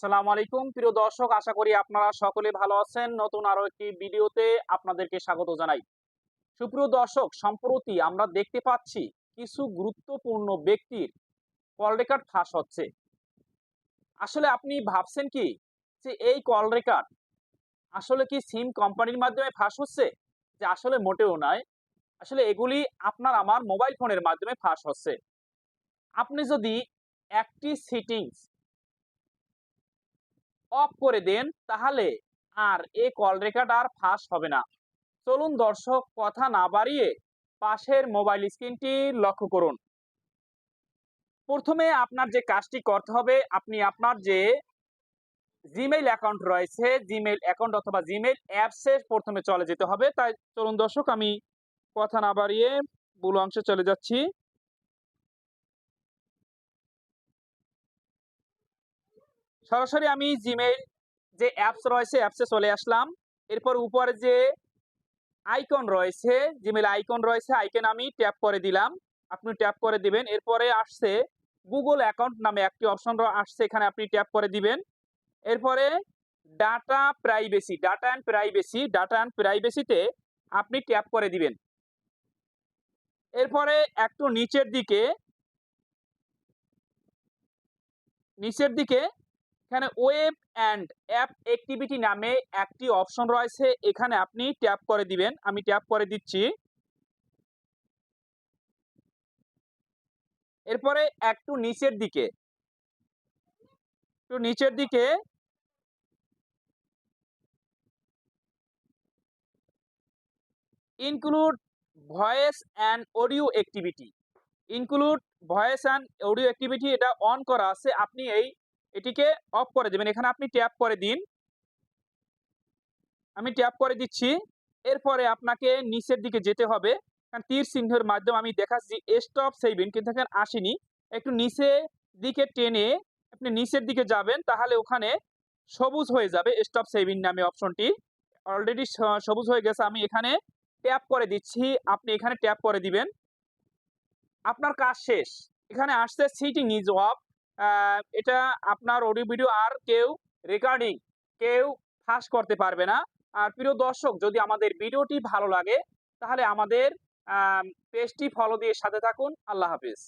সালাম আলাইকুম। প্রিয় দর্শক, আশা করি আপনারা সকলে ভালো আছেন। নতুন আরও একটি ভিডিওতে আপনাদেরকে স্বাগত জানাই। সুপ্রিয় দর্শক, সম্প্রতি আমরা দেখতে পাচ্ছি কিছু গুরুত্বপূর্ণ ব্যক্তির কল রেকর্ড ফাঁস হচ্ছে। আসলে আপনি ভাবছেন কি যে এই কল রেকর্ড আসলে কি সিম কোম্পানির মাধ্যমে ফাঁস হচ্ছে? যে আসলে মোটেও নয়। আসলে এগুলি আপনার আমার মোবাইল ফোনের মাধ্যমে ফাঁস হচ্ছে। আপনি যদি একটি সেটিংস অফ করে দেন, তাহলে আর এ কল রেকর্ড আর ফাঁস হবে না। চলুন দর্শক, কথা না বাড়িয়ে পাশের মোবাইল স্ক্রিনটি লক্ষ্য করুন। প্রথমে আপনার যে কাজটি করতে হবে, আপনি আপনার যে জিমেইল অ্যাকাউন্ট রয়েছে জিমেইল অ্যাকাউন্ট অথবা জিমেইল অ্যাপসে প্রথমে চলে যেতে হবে। তাই চলুন দর্শক, আমি কথা না বাড়িয়ে মূল অংশে চলে যাচ্ছি। সরাসরি আমি জিমেইল যে অ্যাপস রয়েছে অ্যাপসে চলে আসলাম। এরপর উপরে যে আইকন রয়েছে জিমেল আইকন রয়েছে আইকন আমি ট্যাপ করে দিলাম। আপনি ট্যাপ করে দিবেন। এরপরে আসছে গুগল অ্যাকাউন্ট নামে একটি অপশন আসছে, এখানে আপনি ট্যাপ করে দিবেন। এরপরে data privacy data and privacy data and প্রাইভেসিতে আপনি ট্যাপ করে দিবেন। এরপরে একটু নিচের দিকে নিচের দিকে এখানে ওয়েব অ্যান্ড অ্যাপ অ্যাক্টিভিটি নামে একটি অপশন রয়েছে। এখানে আপনি ট্যাপ করে দিবেন। আমি ট্যাপ করে দিচ্ছি। এরপরে একটু নিচের দিকে। একটু নিচের দিকে। Include voice and audio activity include voice and audio activity এটা অন করা আছে। আপনি এই এটিকে অফ করে দেবেন। এখানে আপনি ট্যাপ করে দিন। আমি ট্যাপ করে দিচ্ছি। এরপরে আপনাকে নিচের দিকে যেতে হবে। কারণ তীর চিহ্নের মাধ্যমে আমি দেখাচ্ছি স্টপ সেভিং কিন্তু এখানে আসেনি। একটু নিচে দিকে টেনে আপনি নিচের দিকে যাবেন, তাহলে ওখানে সবুজ হয়ে যাবে স্টপ সেভিং নামে অপশনটি। অলরেডি সবুজ হয়ে গেছে। আমি এখানে ট্যাপ করে দিচ্ছি। আপনি এখানে ট্যাপ করে দিবেন। আপনার কাজ শেষ। এখানে আসছে সিটিং ইজ অফ এটা আপনার অডিও ভিডিও আর কেউ রেকর্ডিং কেউ ফাঁস করতে পারবে না। আর প্রিয় দর্শক, যদি আমাদের ভিডিওটি ভালো লাগে, তাহলে আমাদের পেজটি ফলো দিয়ে সাথে থাকুন। আল্লাহ হাফিজ।